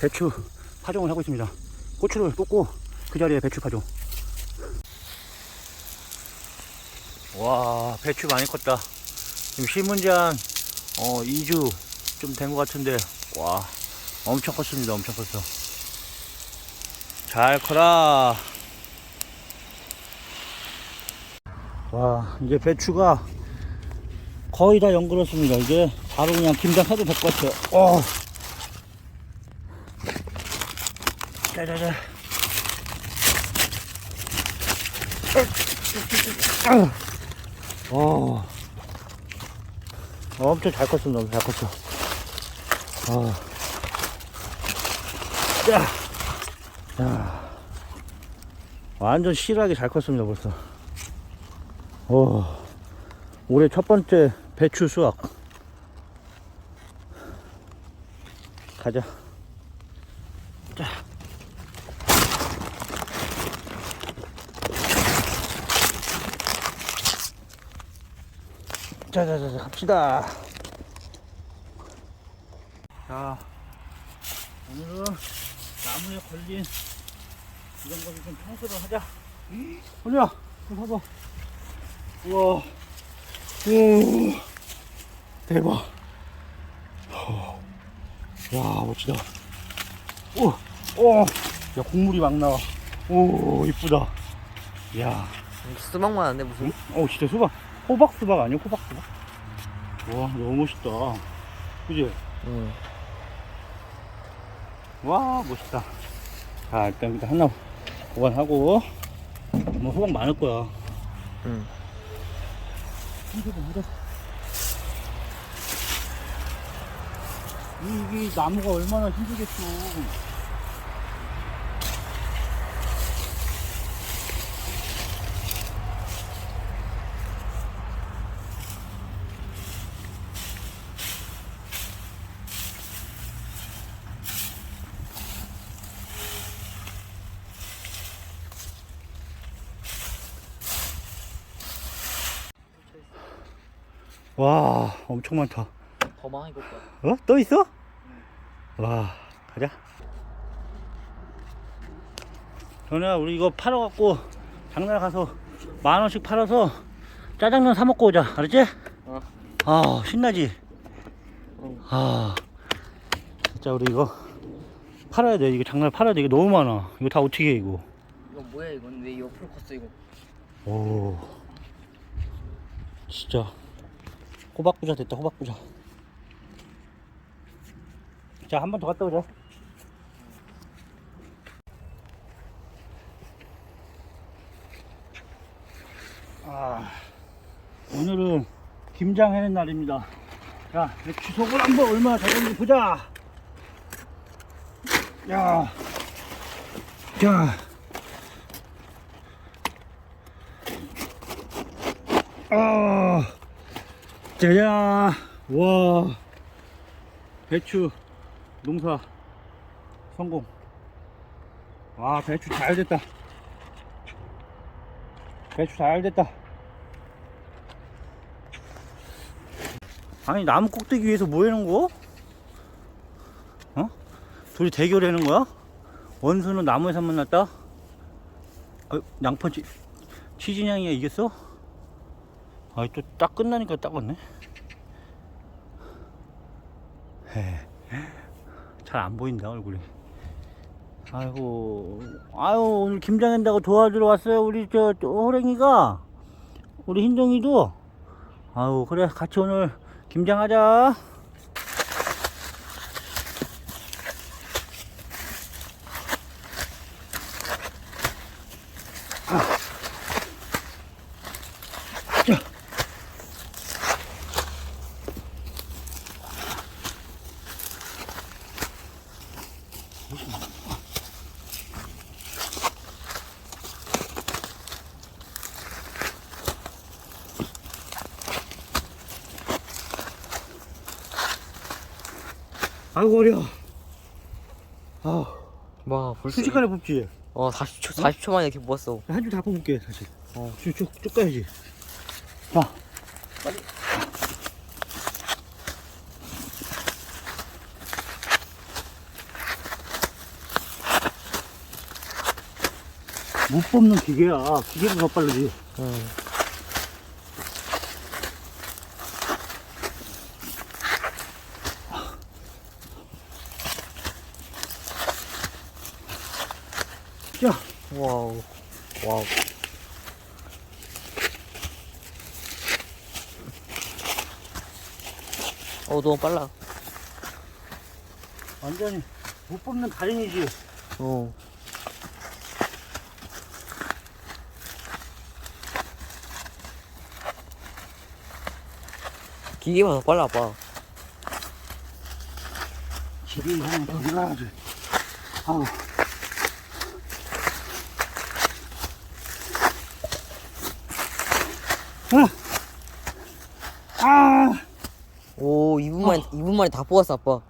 배추 파종을 하고 있습니다. 고추를 꽂고 그 자리에 배추 파종. 와, 배추 많이 컸다. 지금 심은 지한 어, 2주 좀 된 것 같은데, 와, 엄청 컸습니다. 엄청 컸어. 잘 커라. 와, 이제 배추가 거의 다 연그렀습니다. 이제 바로 그냥 김장 해도 될 것 같아요. 어. 짜자자. 어. 엄청 잘 컸습니다. 엄청 잘 컸어. 어. 야. 야. 완전 실하게 잘 컸습니다, 벌써. 어. 올해 첫 번째 배추 수확. 가자. 자. 자자자자 갑시다. 자, 오늘은 나무에 걸린 이런 거를 좀 청소를 하자. 올려, 좀 봐봐. 우와, 오, 대박. 어. 와, 멋지다. 오, 오, 야, 국물이 막 나와. 오, 이쁘다. 야, 수박만 안돼 무슨? 어, 진짜 수박. 호박 수박 아니야? 호박 수박? 와, 너무 멋있다. 그지? 응. 와, 멋있다. 자, 일단, 일단 하나 보관하고. 뭐, 호박 많을 거야. 응. 힘들어, 힘들어. 이, 이 나무가 얼마나 힘들겠어. 와, 엄청 많다. 더 많이 볼까? 어? 또 있어? 와, 가자. 전에 우리 이거 팔아갖고 장날 가서 만 원씩 팔아서 짜장면 사 먹고 오자. 알았지? 어. 아, 신나지? 응. 아, 진짜 우리 이거 팔아야 돼. 이거 장날 팔아야 돼. 이거 너무 많아. 이거 다 어떻게 해, 이거. 이거 뭐야 이건 왜 옆으로 컸어 이거? 오, 진짜 호박 부자 됐다. 호박 부자. 자, 한 번 더 갔다 오자. 아, 오늘은 김장 해는 날입니다. 자, 주석을 한번 얼마나 잘했는지 보자. 야, 자. 아, 짜잔. 와, 배추 농사 성공. 와, 배추 잘 됐다. 배추 잘 됐다. 아니, 나무 꼭대기 위에서 뭐 하는 거? 어? 둘이 대결하는 거야? 원수는 나무에서 만났다? 어, 양펀 치, 치진양이가 이겼어? 아이 또 딱 끝나니까 딱 왔네. 잘 안 보인다 얼굴이. 아이고, 아유 오늘 김장한다고 도와주러 왔어요 우리 저, 저 호랭이가 우리 흰둥이도. 아유 그래 같이 오늘 김장하자. 아이고 어려. 아와 뭐, 벌써 순식간에 뽑지. 어 40초 40초만 이렇게 모았어 한 줄 다 뽑을게 사실. 어 쭉쭉 가야지. 자. 못 뽑는 기계야. 기계가 더 빠르지. 응. 어, 너무 빨라. 완전히 못 뽑는 달인이지. 어. 기계만 더 빨라 봐. 기계 이상은 더 밀어야지. 아우. 아! 아! 오, 2분 만에, 2분 만에 다 뽑았어, 아빠.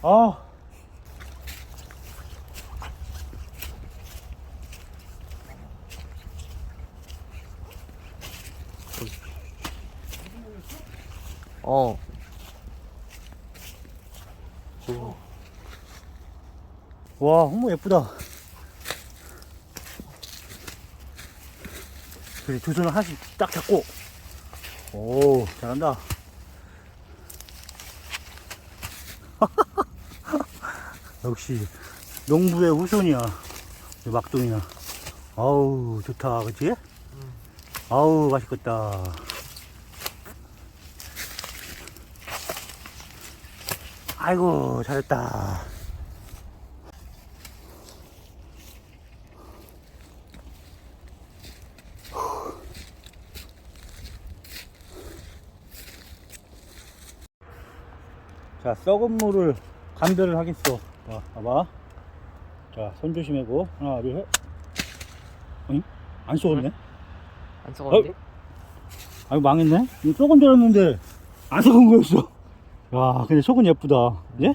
아! 어. 와, 홍모 예쁘다. 그래, 두 손을 하나씩 딱 잡고. 오, 잘한다. 역시, 농부의 후손이야. 이 막둥이야. 아우, 좋다, 그치? 아우, 맛있겠다. 아이고, 잘했다. 자, 썩은 물을 감별을 하겠어. 자, 봐봐. 자, 손 조심하고. 하나, 둘, 셋. 어잉? 안 썩었네? 안 썩었는데? 아이고, 망했네? 이거 썩은 줄 알았는데, 안 썩은 거였어. 야, 근데 속은 예쁘다. 예?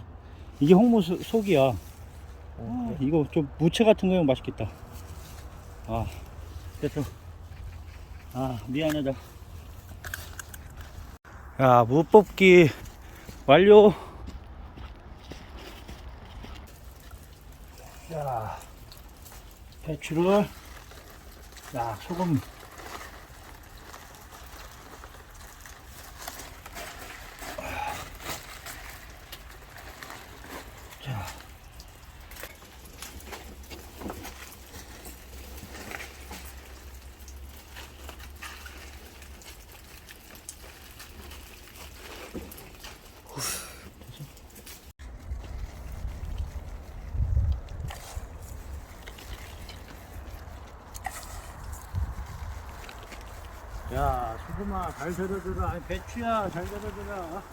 이게 홍모 소- 속이야. 아, 어, 이거 좀 무채 같은 거면 맛있겠다. 아, 됐어. 아, 미안하다. 야, 무 뽑기 완료. 자, 배추를, 자, 소금. 야, 소금아, 잘 덜어줘라. 아니, 배추야, 잘 덜어줘라.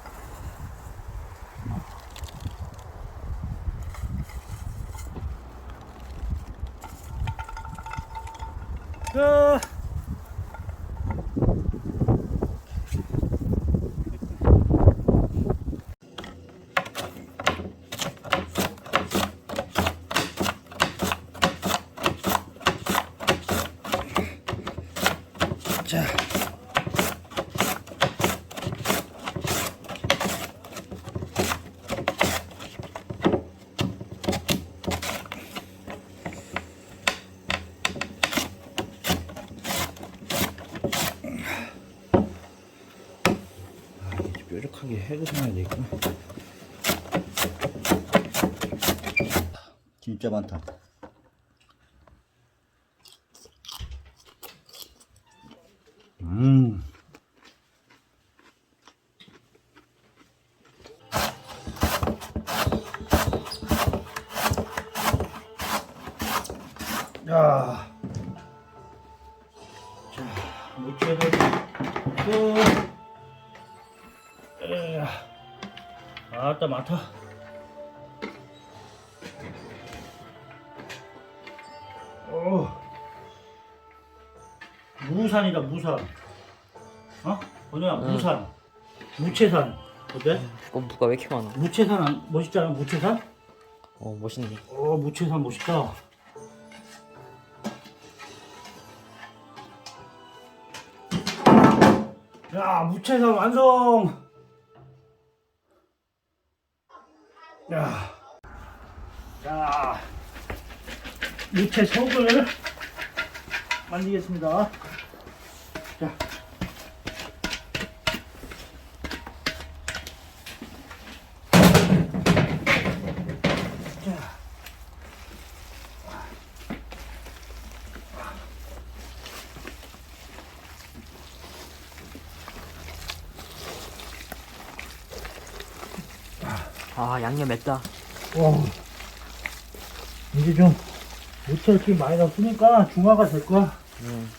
그, 자. 아, 이게 해줘야 되겠구나. 진짜 많다. 음. 야. 자, 무채를 또. 아따, 많다. 오. 무산이다, 무산. 어? 뭐냐, 응. 무산. 무채산. 어때? 어, 무가 왜 이렇게 많아? 무채산 안- 멋있잖아, 무채산? 어, 멋있네. 어, 무채산 멋있다. 야, 무채산 완성! 자, 자, 무채 속을 만들겠습니다. 자. 아 양념 맵다. 와, 이제 좀 무채 이렇게 많이 넣었으니까 중화가 될 거야. 음.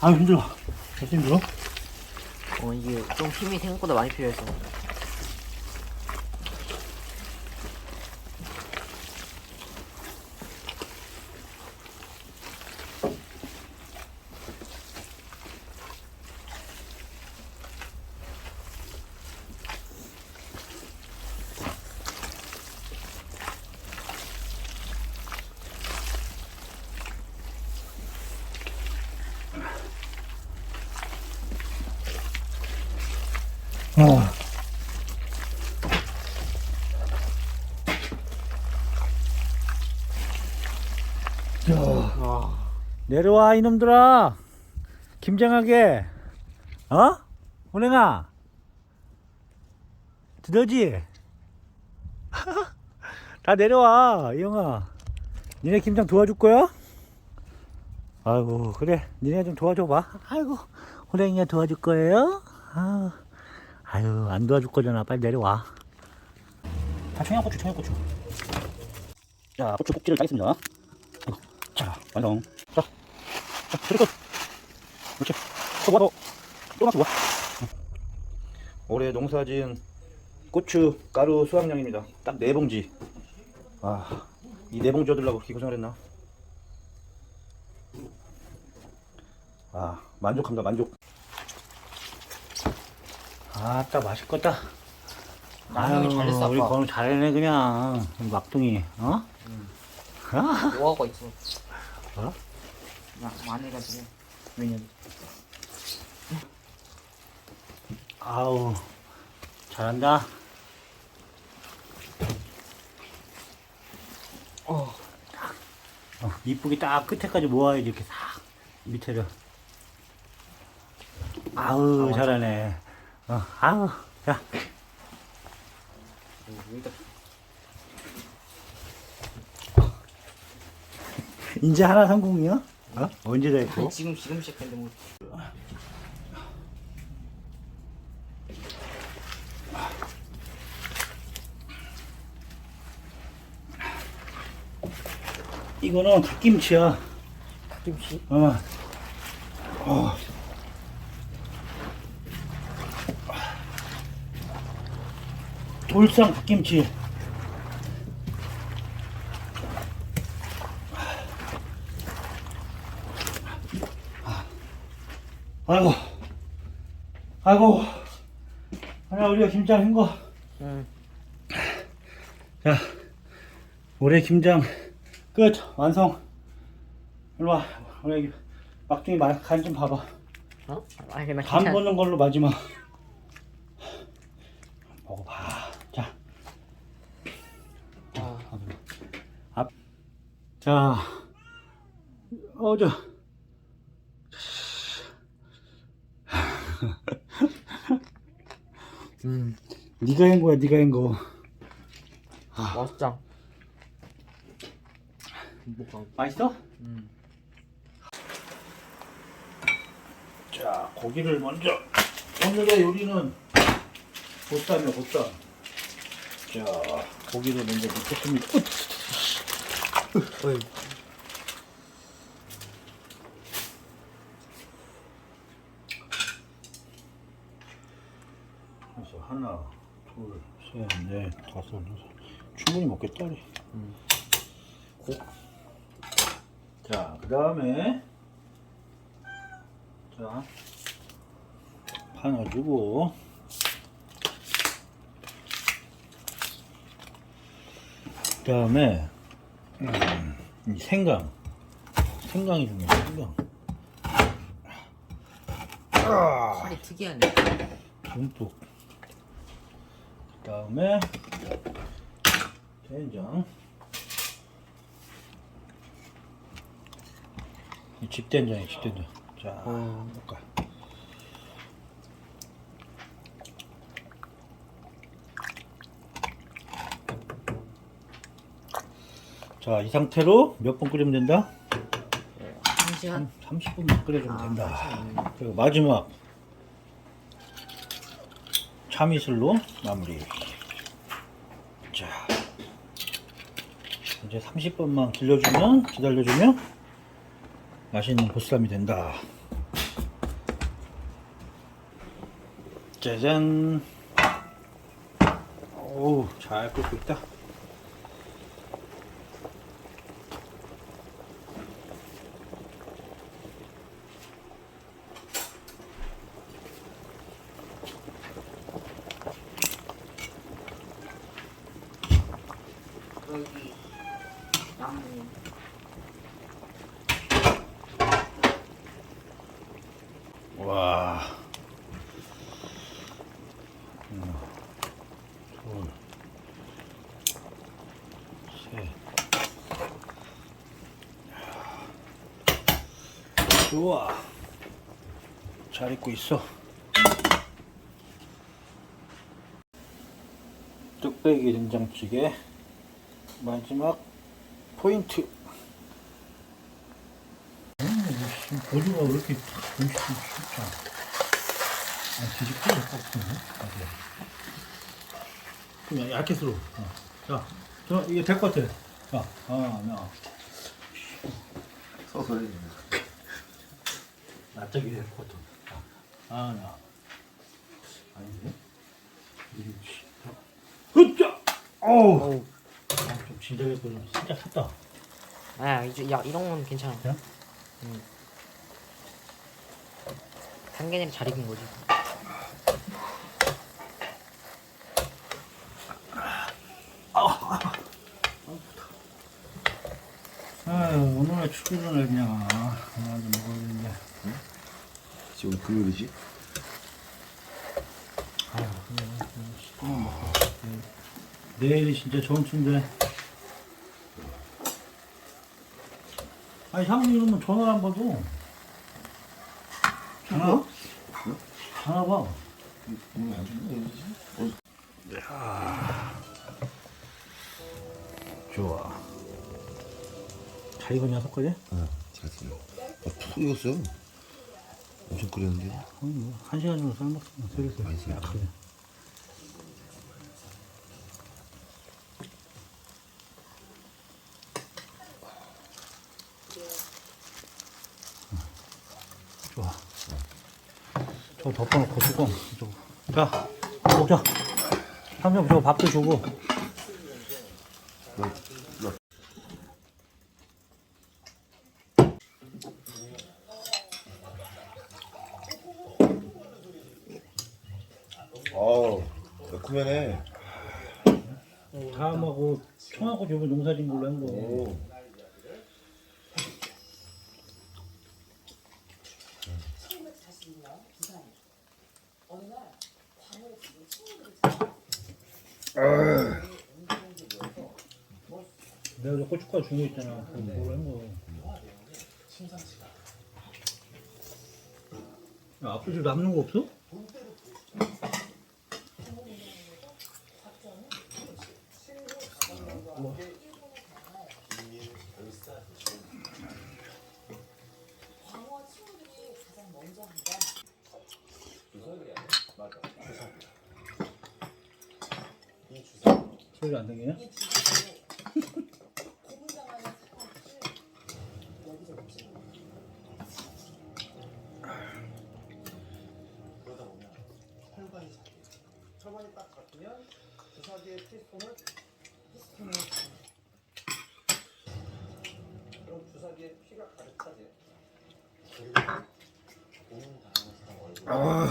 아 힘들어. 벌써 힘들어? 어 이게 좀 힘이 생각보다 많이 필요해서. 아. 야, 와. 내려와 이놈들아. 김장하게. 어? 호랭아. 드러지? 다 내려와, 이영아. 니네 김장 도와줄 거야? 아이고, 그래. 니네 좀 도와줘봐. 아이고, 호랭이가 도와줄 거예요? 아, 아유, 안 도와줄 거잖아. 빨리 내려와. 다 청양고추, 청양고추. 자, 고추 꼭지를 따겠습니다. 아이고, 자, 완성. 자, 자, 그리고, 그렇지. 또 놔두고 와. 올해 농사지은 고추 가루 수확량입니다. 딱 네 봉지. 아, 이네 봉지 얻으려고 그렇게 고생을 했나? 아, 만족합니다, 만족. 아따, 맛있겠다. 양념이 잘 됐어, 우리 아빠. 건우 잘해네, 그냥. 이 막둥이, 어? 아, 노하우가 있어. 어? 야 많이 해가지고. 왜냐면. 아우, 잘한다. 어. 어, 이쁘게 딱 끝에까지 모아야지 이렇게 싹 밑에를 아우 아, 잘하네 어, 아우 자 여기다. 이제 하나 성공이야? 어? 언제 다 했고? 지금 지금 시작했는데 뭐. 이거는 갓김치야 김치. 어. 어. 돌상 갓김치 아이고 아이고 하나 우리가 김장 한거 응. 자, 올해 김장 끝 완성. 일로 와, 우리 막둥이 간좀 봐봐. 어? 아니 간. 보는 걸로 마지막. 먹어봐. 자, 아, 자, 어 저. 음. 네가 한 거야, 네가 한 거. 맛있다. 뭐가? 맛있어? 음. 자, 고기를 먼저. 오늘의 요리는 보쌈이야, 보쌈. 자, 고기를 먼저 넣겠습니다. 어이. 그래서 하나, 둘, 셋, 넷, 다섯, 여섯. 충분히 먹겠다, 우리. 음. 고. 자, 그 다음에. 자, 파 넣어주고. 그 다음에, 음, 이 생강. 생강이 중요해 생강 아, 살이 특이하네. 듬뿍 그 다음에 된장 이 집된장이야 집된장 자 어. 볼 자 이 상태로 몇분 끓이면 된다? 한 시간? 30분만 끓여주면 아, 된다. 한 그리고 마지막 참이슬로 마무리. 자, 이제 30분만 길러주면 기다려주면 맛있는 보쌈이 된다. 짜잔. 오, 잘 끓고 있다. 나무. 와. 하나, 둘, 셋. 좋아. 잘 익고 있어. 뚝배기 된장찌개 마지막 포인트. 음, 보조가 왜 이렇게 음식이 쉽지 않아? 아, 뒤집고 꺾네. 그냥 얇게 썰어. 어. 자, 저 이게 될 것 같아. 자, 하나, 서서 해. 납작이 될것 같아. 자, 하나, 아닌데? 흡자! 어우! 아, 좀 진작에 그 살짝 샀다. 아, 이제 야 이런 건 괜찮아. 그래? 응. 상견례를 잘 익은 거지. 아유, 오늘 출근을 그냥 하나 좀 먹었는데. 지금 금요일이지? 먹고. 내일이 진짜 좋은 춘데. 아니, 상무 이러면 전화를 안 받아. 전화? 전화 봐. 여기지? 좋아. 잘 익었냐, 석거지? 어, 잘 들려. 아, 푹 익었어. 엄청 끓였는데. 뭐, 한 시간 정도 삶았어. 슬슬. 많이 삶았어. 약하게. 좋아. 저 덮어놓고. 이쪽으로. 자, 먹자. 삼성 저거 밥도 주고. 아우, 매콤하네. 다음하고 청하고 저거 농사진 걸로 한 거. 오. 내가 저 고춧가루 준 거 있잖아. 그걸로 한 거. 야, 앞으로 좀 남는 거 없어? 소리 안 되냐? Oh.